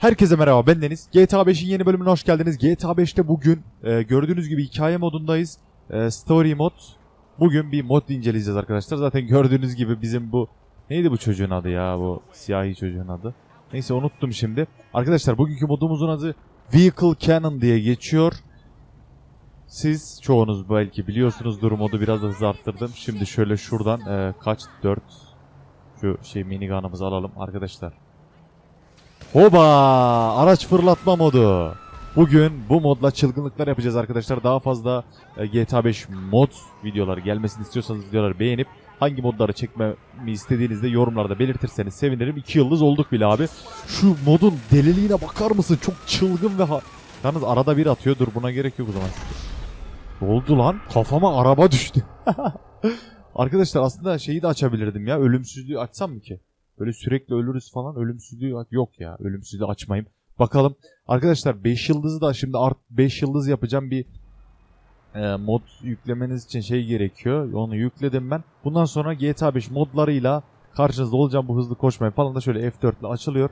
Herkese merhaba ben Deniz. GTA 5'in yeni bölümüne hoş geldiniz. GTA 5'te bugün e, gördüğünüz gibi hikaye modundayız. E, story mod. Bugün bir mod inceleyeceğiz arkadaşlar. Zaten gördüğünüz gibi bizim bu... Neydi bu çocuğun adı ya bu siyahi çocuğun adı? Neyse unuttum şimdi. Arkadaşlar bugünkü modumuzun adı Vehicle Cannon diye geçiyor. Siz çoğunuz belki biliyorsunuzdur modu biraz da hız arttırdım. Şimdi şöyle şuradan e, kaç 4 şu şey minigun'ımızı alalım arkadaşlar. Hoba! Araç fırlatma modu. Bugün bu modla çılgınlıklar yapacağız arkadaşlar. Daha fazla e, GTA 5 mod videoları gelmesini istiyorsanız videoları beğenip hangi modları çekmemi istediğinizde yorumlarda belirtirseniz sevinirim. 2 yıldız olduk bile abi. Şu modun deliliğine bakar mısın? Çok çılgın ve ha... Yalnız arada bir atıyor. Dur buna gerek yok o zaman. Ne oldu lan? Kafama araba düştü. Arkadaşlar aslında şeyi de açabilirdim ya. Ölümsüzlüğü açsam mı ki? Böyle sürekli ölürüz falan. Ölümsüzlüğü yok ya. Ölümsüzlüğü açmayayım. Bakalım. Arkadaşlar 5 yıldızı da şimdi art 5 yıldız yapacağım bir e, mod yüklemeniz için şey gerekiyor. Onu yükledim ben. Bundan sonra GTA 5 modlarıyla karşınızda olacağım bu hızlı koşmayı falan da şöyle F4 ile açılıyor.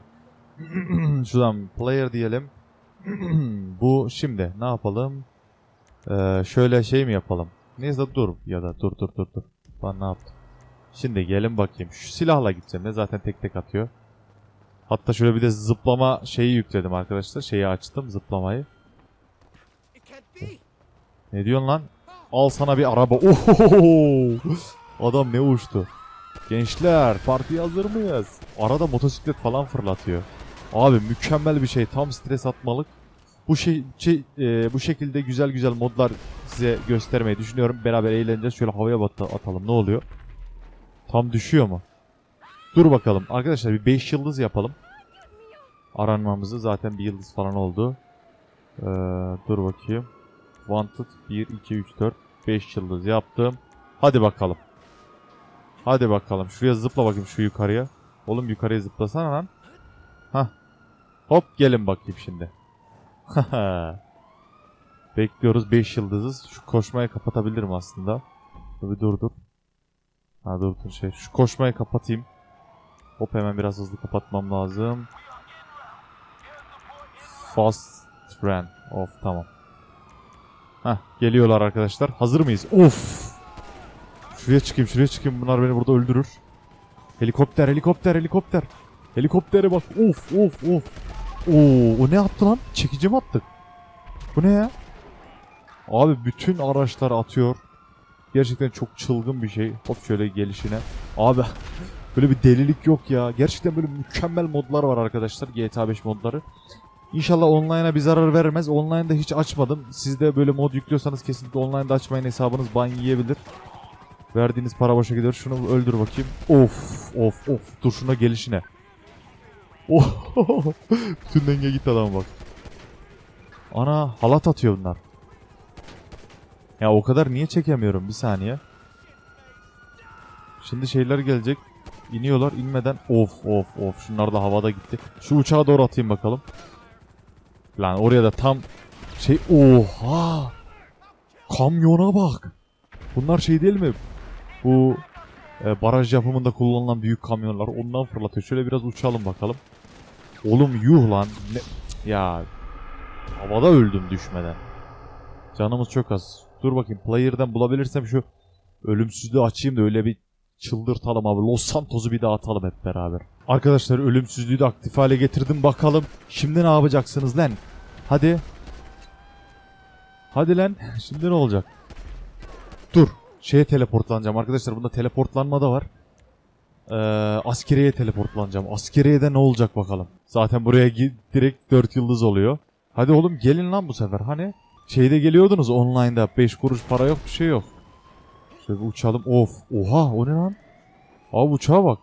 Şuradan player diyelim. bu şimdi ne yapalım? Ee, şöyle şey mi yapalım? Neyse dur ya da dur dur dur dur. Ben ne yaptım? Şimdi gelin bakayım. Şu silahla gideceğim. Ne zaten tek tek atıyor. Hatta şöyle bir de zıplama şeyi yükledim arkadaşlar. Şeyi açtım zıplamayı. Ne diyorsun lan? Al sana bir araba. Oho! Adam ne uçtu. Gençler partiye hazır mıyız? Arada motosiklet falan fırlatıyor. Abi mükemmel bir şey. Tam stres atmalık. Bu şey, şey e, bu şekilde güzel güzel modlar size göstermeyi düşünüyorum. Beraber eğleneceğiz. Şöyle havaya bat- atalım. Ne oluyor? Tam düşüyor mu? Dur bakalım. Arkadaşlar bir 5 yıldız yapalım. Aranmamızı zaten bir yıldız falan oldu. Ee, dur bakayım. Wanted 1, 2, 3, 4, 5 yıldız yaptım. Hadi bakalım. Hadi bakalım. Şuraya zıpla bakayım şu yukarıya. Oğlum yukarıya zıplasana lan. Hah. Hop gelin bakayım şimdi. Bekliyoruz 5 yıldızız. Şu koşmayı kapatabilirim aslında. Bir dur dur. Ha dur dur şey. Şu koşmayı kapatayım. Hop hemen biraz hızlı kapatmam lazım. Fast friend. Of tamam. Hah geliyorlar arkadaşlar. Hazır mıyız? Of. Şuraya çıkayım şuraya çıkayım. Bunlar beni burada öldürür. Helikopter helikopter helikopter. Helikoptere bak. Of of of. Oo, o ne yaptı lan? Çekici mi attık? Bu ne ya? Abi bütün araçlar atıyor. Gerçekten çok çılgın bir şey. Hop şöyle gelişine. Abi böyle bir delilik yok ya. Gerçekten böyle mükemmel modlar var arkadaşlar. GTA 5 modları. İnşallah online'a bir zarar vermez. Online'da hiç açmadım. Siz de böyle mod yüklüyorsanız kesinlikle online'da açmayın. Hesabınız ban yiyebilir. Verdiğiniz para boşa gider. Şunu öldür bakayım. Of of of. Dur şuna gelişine. Oh. Bütün denge gitti adama bak. Ana halat atıyor bunlar. Ya o kadar niye çekemiyorum bir saniye. Şimdi şeyler gelecek. İniyorlar inmeden of of of şunlar da havada gitti. Şu uçağa doğru atayım bakalım. Lan oraya da tam şey oha. Kamyona bak. Bunlar şey değil mi? Bu e, baraj yapımında kullanılan büyük kamyonlar ondan fırlatıyor. Şöyle biraz uçalım bakalım. Oğlum yuh lan. Ne? Ya havada öldüm düşmeden. Canımız çok az. Dur bakayım player'dan bulabilirsem şu ölümsüzlüğü açayım da öyle bir çıldırtalım abi. Los Santos'u bir daha atalım hep beraber. Arkadaşlar ölümsüzlüğü de aktif hale getirdim bakalım. Şimdi ne yapacaksınız lan? Hadi. Hadi lan. Şimdi ne olacak? Dur. Şeye teleportlanacağım arkadaşlar. Bunda teleportlanma da var. Ee, askeriyeye teleportlanacağım. Askeriyede ne olacak bakalım. Zaten buraya direkt 4 yıldız oluyor. Hadi oğlum gelin lan bu sefer. Hani şeyde geliyordunuz online'da 5 kuruş para yok bir şey yok. Şöyle bir uçalım. Of. Oha o ne lan? Abi uçağa bak.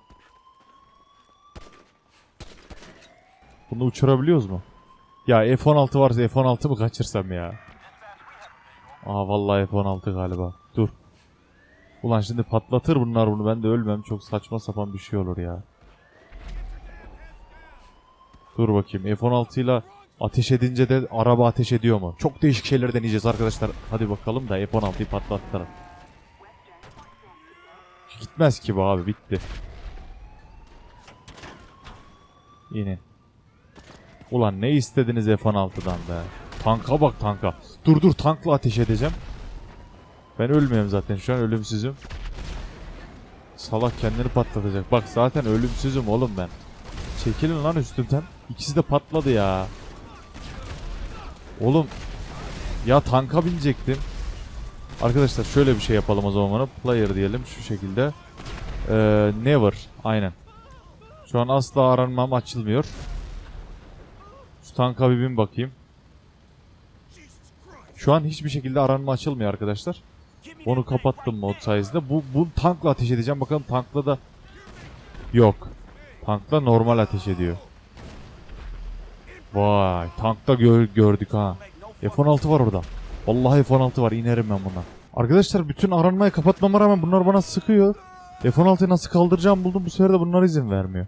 Bunu uçurabiliyoruz mu? Ya F-16 varsa F-16 mı kaçırsam ya? Aa vallahi F-16 galiba. Dur. Ulan şimdi patlatır bunlar bunu. Ben de ölmem. Çok saçma sapan bir şey olur ya. Dur bakayım. F-16 ile ateş edince de araba ateş ediyor mu? Çok değişik şeyler deneyeceğiz arkadaşlar. Hadi bakalım da F-16'yı patlattıralım. Gitmez ki bu abi. Bitti. Yine. Ulan ne istediniz F-16'dan be? Tanka bak tanka. Dur dur tankla ateş edeceğim. Ben ölmüyorum zaten şu an ölümsüzüm. Salak kendini patlatacak. Bak zaten ölümsüzüm oğlum ben. Çekilin lan üstümden. İkisi de patladı ya. Oğlum. Ya tanka binecektim. Arkadaşlar şöyle bir şey yapalım o zaman. Player diyelim şu şekilde. Ee, never. Aynen. Şu an asla aranmam açılmıyor. Şu tanka bir bin bakayım. Şu an hiçbir şekilde aranma açılmıyor arkadaşlar. Onu kapattım mod sayesinde. Bu, bu tankla ateş edeceğim. Bakalım tankla da yok. Tankla normal ateş ediyor. Vay, tankta gör, gördük ha. F-16 var orada. Vallahi F-16 var. inerim ben buna. Arkadaşlar bütün aranmayı kapatmama rağmen bunlar bana sıkıyor. F-16'yı nasıl kaldıracağım buldum. Bu sefer de bunlar izin vermiyor.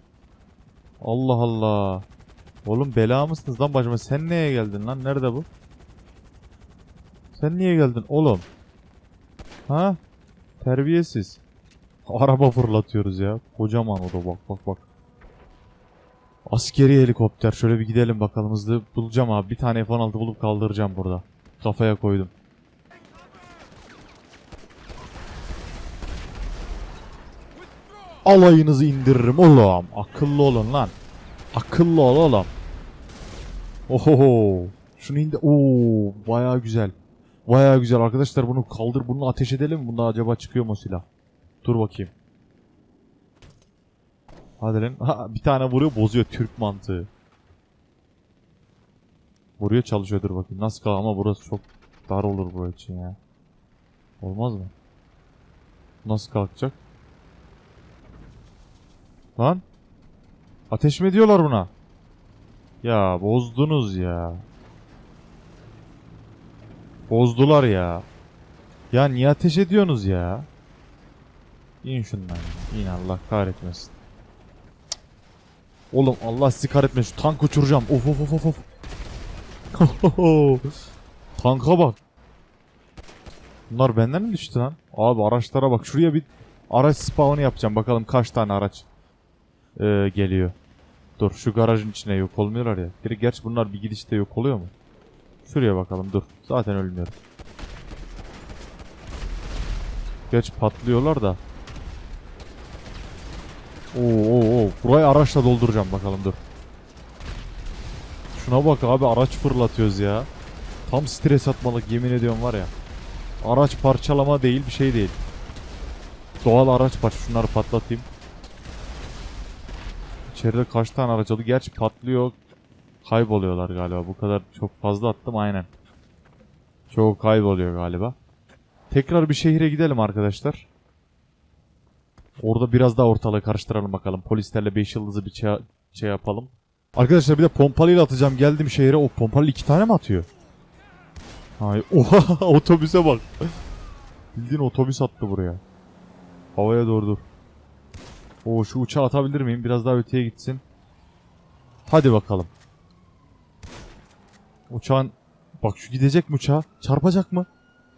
Allah Allah. Oğlum bela mısınız lan bacıma? Sen neye geldin lan? Nerede bu? Sen niye geldin oğlum? Ha? Terbiyesiz. Araba fırlatıyoruz ya. Kocaman o da bak bak bak. Askeri helikopter. Şöyle bir gidelim bakalım hızlı. Bulacağım abi. Bir tane F-16 bulup kaldıracağım burada. Kafaya koydum. Alayınızı indiririm oğlum. Akıllı olun lan. Akıllı ol oğlum. Ohoho. Şunu indir. Oo, bayağı güzel. Bayağı güzel arkadaşlar bunu kaldır bunu ateş edelim? Bunda acaba çıkıyor mu silah? Dur bakayım. Hadi lan. Ha, bir tane vuruyor bozuyor Türk mantığı. Vuruyor çalışıyor dur bakayım. Nasıl kal ama burası çok dar olur burası için ya. Olmaz mı? Nasıl kalkacak? Lan. Ateş mi ediyorlar buna? Ya bozdunuz ya. Bozdular ya. Ya niye ateş ediyorsunuz ya? İn şundan. İn Allah kahretmesin. Oğlum Allah sizi kahretmesin. Şu tank uçuracağım. Of of of of. Tanka bak. Bunlar benden mi düştü lan? Abi araçlara bak. Şuraya bir araç spawn'ı yapacağım. Bakalım kaç tane araç ee, geliyor. Dur şu garajın içine yok olmuyorlar ya. Direkt gerçi bunlar bir gidişte yok oluyor mu? Şuraya bakalım dur. Zaten ölmüyorum. Geç patlıyorlar da. Oo, oo, oo. Burayı araçla dolduracağım bakalım dur. Şuna bak abi araç fırlatıyoruz ya. Tam stres atmalık yemin ediyorum var ya. Araç parçalama değil bir şey değil. Doğal araç parça. Şunları patlatayım. İçeride kaç tane araç oldu? Gerçi patlıyor. Kayboluyorlar galiba. Bu kadar çok fazla attım aynen. Çok kayboluyor galiba. Tekrar bir şehire gidelim arkadaşlar. Orada biraz daha ortalığı karıştıralım bakalım. Polislerle 5 yıldızı bir şey, şey yapalım. Arkadaşlar bir de pompalıyla atacağım. Geldim şehire. O pompalı iki tane mi atıyor? Hay oha otobüse bak. Bildiğin otobüs attı buraya. Havaya doğru dur. Oo şu uçağı atabilir miyim? Biraz daha öteye gitsin. Hadi bakalım. Uçağın... Bak şu gidecek mi uçağa? Çarpacak mı?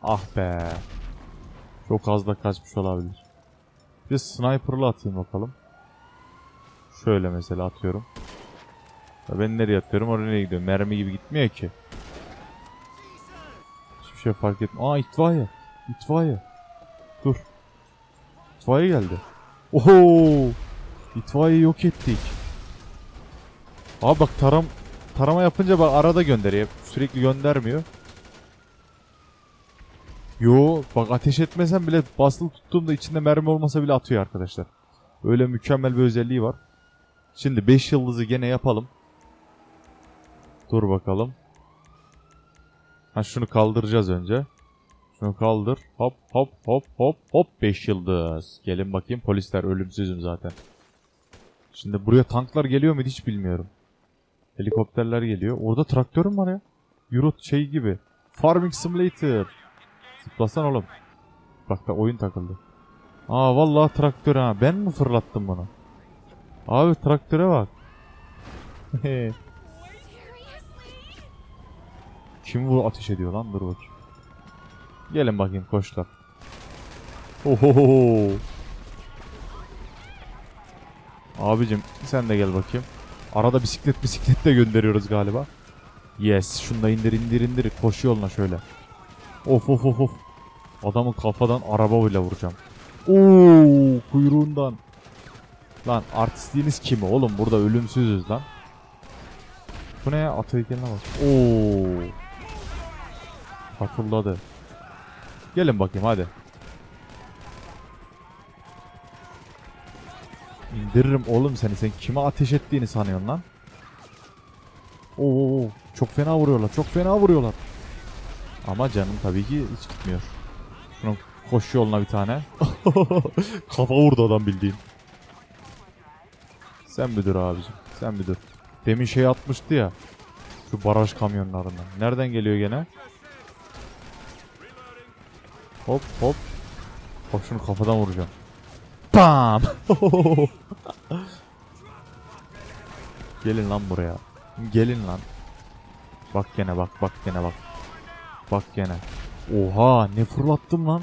Ah be. Çok az da kaçmış olabilir. Bir sniper'la atayım bakalım. Şöyle mesela atıyorum. Ben nereye atıyorum oraya gidiyorum. Mermi gibi gitmiyor ki. Hiçbir şey fark etmiyor. Aa itfaiye. İtfaiye. Dur. İtfaiye geldi. Oho! İtfaiye yok ettik. Abi bak taram tarama yapınca bak arada gönderiyor. Sürekli göndermiyor. Yo bak ateş etmesem bile basılı tuttuğumda içinde mermi olmasa bile atıyor arkadaşlar. Öyle mükemmel bir özelliği var. Şimdi 5 yıldızı gene yapalım. Dur bakalım. Ha şunu kaldıracağız önce. Şunu kaldır. Hop hop hop hop hop 5 yıldız. Gelin bakayım polisler ölümsüzüm zaten. Şimdi buraya tanklar geliyor mu hiç bilmiyorum. Helikopterler geliyor. Orada traktörüm var ya. Euro şey gibi. Farming Simulator. Zıplasan oğlum. Bak da oyun takıldı. Aa vallahi traktör ha. Ben mi fırlattım bunu? Abi traktöre bak. Kim bu ateş ediyor lan? Dur bakayım. Gelin bakayım koçlar. Ohohoho. Abicim sen de gel bakayım. Arada bisiklet bisiklet de gönderiyoruz galiba. Yes. Şunu da indir indir indir. Koşu yoluna şöyle. Of of of of. Adamın kafadan araba bile vuracağım. Oo kuyruğundan. Lan artistliğiniz kimi oğlum? Burada ölümsüzüz lan. Bu ne ya? At heykeline bak. Oo. Hatırladı. Gelin bakayım hadi. İndiririm oğlum seni. Sen kime ateş ettiğini sanıyorsun lan? Oo, çok fena vuruyorlar. Çok fena vuruyorlar. Ama canım tabii ki hiç gitmiyor. Şunun koşu yoluna bir tane. Kafa vurdu adam bildiğin. Sen bir dur abicim. Sen bir dur. Demin şey atmıştı ya. Şu baraj kamyonlarından. Nereden geliyor gene? Hop hop. Bak şunu kafadan vuracağım. Bam! Gelin lan buraya. Gelin lan. Bak gene bak bak gene bak. Bak gene. Oha ne fırlattım lan.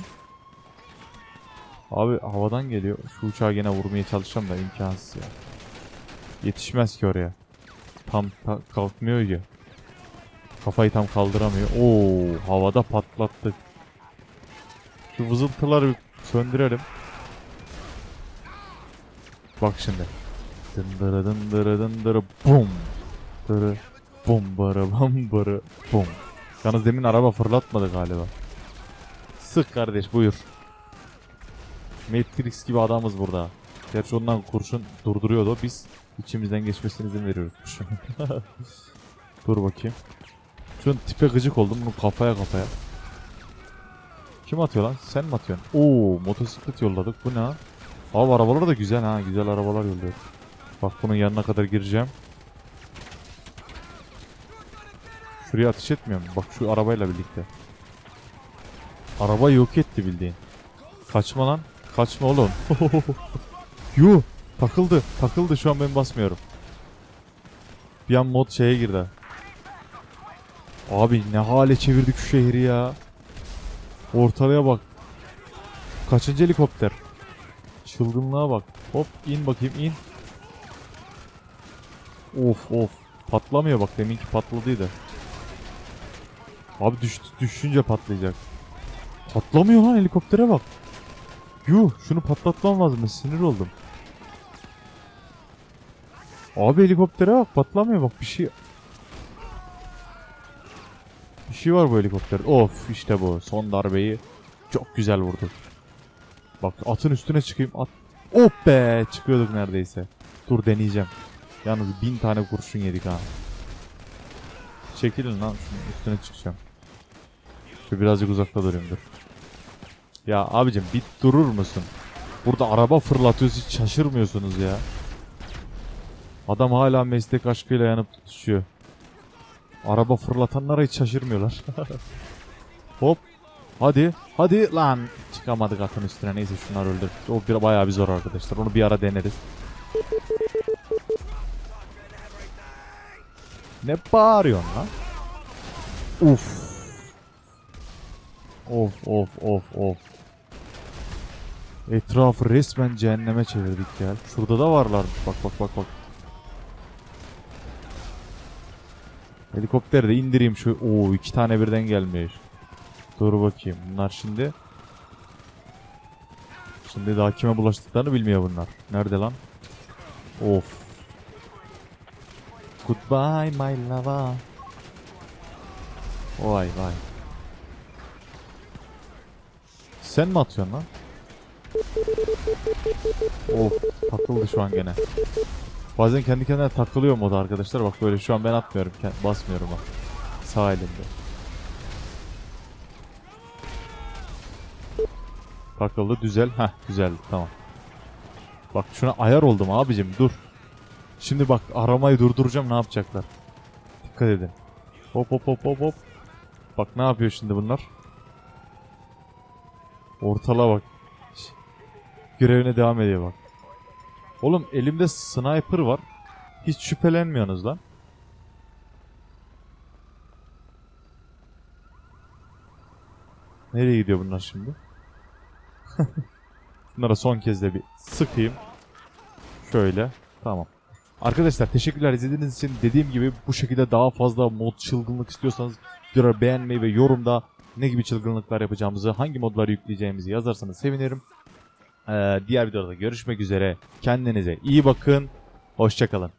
Abi havadan geliyor. Şu uçağı gene vurmaya çalışacağım da imkansız ya. Yetişmez ki oraya. Tam ta- kalkmıyor ya. Kafayı tam kaldıramıyor. Oo havada patlattık. Şu vızıltıları söndürelim. Bak şimdi. Dındırı dındırı dındırı bum. Dırı bum barı bum barı bum. Yalnız demin araba fırlatmadı galiba. Sık kardeş buyur. Matrix gibi adamız burada. Gerçi ondan kurşun durduruyordu. Biz içimizden geçmesine izin veriyoruz. Dur bakayım. Şunun tipe gıcık oldum. Bunu kafaya kafaya. Kim atıyor lan? Sen mi atıyorsun? Oo motosiklet yolladık. Bu ne? Abi arabalar da güzel ha. Güzel arabalar yolluyor. Bak bunun yanına kadar gireceğim. Şuraya ateş etmiyor mu? Bak şu arabayla birlikte. Araba yok etti bildiğin. Kaçma lan. Kaçma oğlum. Yuh. Takıldı. Takıldı. Şu an ben basmıyorum. Bir an mod şeye girdi. Abi ne hale çevirdik şu şehri ya. Ortalığa bak. Kaçıncı helikopter? Çılgınlığa bak. Hop in bakayım in. Of of. Patlamıyor bak deminki patladıydı. Abi düştü, düşünce patlayacak. Patlamıyor lan helikoptere bak. Yuh şunu patlatmam lazım sinir oldum. Abi helikoptere bak patlamıyor bak bir şey. Bir şey var bu helikopter. Of işte bu son darbeyi çok güzel vurdu. Bak atın üstüne çıkayım at. Hop be çıkıyorduk neredeyse. Dur deneyeceğim. Yalnız bin tane kurşun yedik ha. Çekilin lan şunun üstüne çıkacağım. Şu birazcık uzakta durayım dur. Ya abicim bir durur musun? Burada araba fırlatıyoruz hiç şaşırmıyorsunuz ya. Adam hala meslek aşkıyla yanıp tutuşuyor. Araba fırlatanlara hiç şaşırmıyorlar. Hop. Hadi. Hadi lan. Çıkamadık atın üstüne. Neyse şunları öldür. O bir, bayağı bir zor arkadaşlar. Onu bir ara deneriz. Ne bağırıyorsun lan? Uf. Of of of of. Etrafı resmen cehenneme çevirdik ya. Şurada da varlarmış. Bak bak bak bak. Helikopteri de indireyim şu. Oo iki tane birden gelmiş. Dur bakayım. Bunlar şimdi Şimdi daha kime bulaştıklarını bilmiyor bunlar. Nerede lan? Of. Goodbye my lava. Vay vay. Sen mi atıyorsun lan? Of takıldı şu an gene. Bazen kendi kendine takılıyor moda arkadaşlar. Bak böyle şu an ben atmıyorum. Basmıyorum bak. Sağ elimde. Takıldı düzel. Heh düzeldi tamam. Bak şuna ayar oldum abicim dur. Şimdi bak aramayı durduracağım ne yapacaklar. Dikkat edin. Hop hop hop hop hop. Bak ne yapıyor şimdi bunlar. Ortalığa bak. Görevine devam ediyor bak. Oğlum elimde sniper var. Hiç şüphelenmiyorsunuz lan. Nereye gidiyor bunlar şimdi? Bunlara son kez de bir sıkayım. Şöyle. Tamam. Arkadaşlar teşekkürler izlediğiniz için. Dediğim gibi bu şekilde daha fazla mod çılgınlık istiyorsanız beğenmeyi ve yorumda ne gibi çılgınlıklar yapacağımızı, hangi modları yükleyeceğimizi yazarsanız sevinirim. Ee, diğer videoda görüşmek üzere. Kendinize iyi bakın. Hoşçakalın.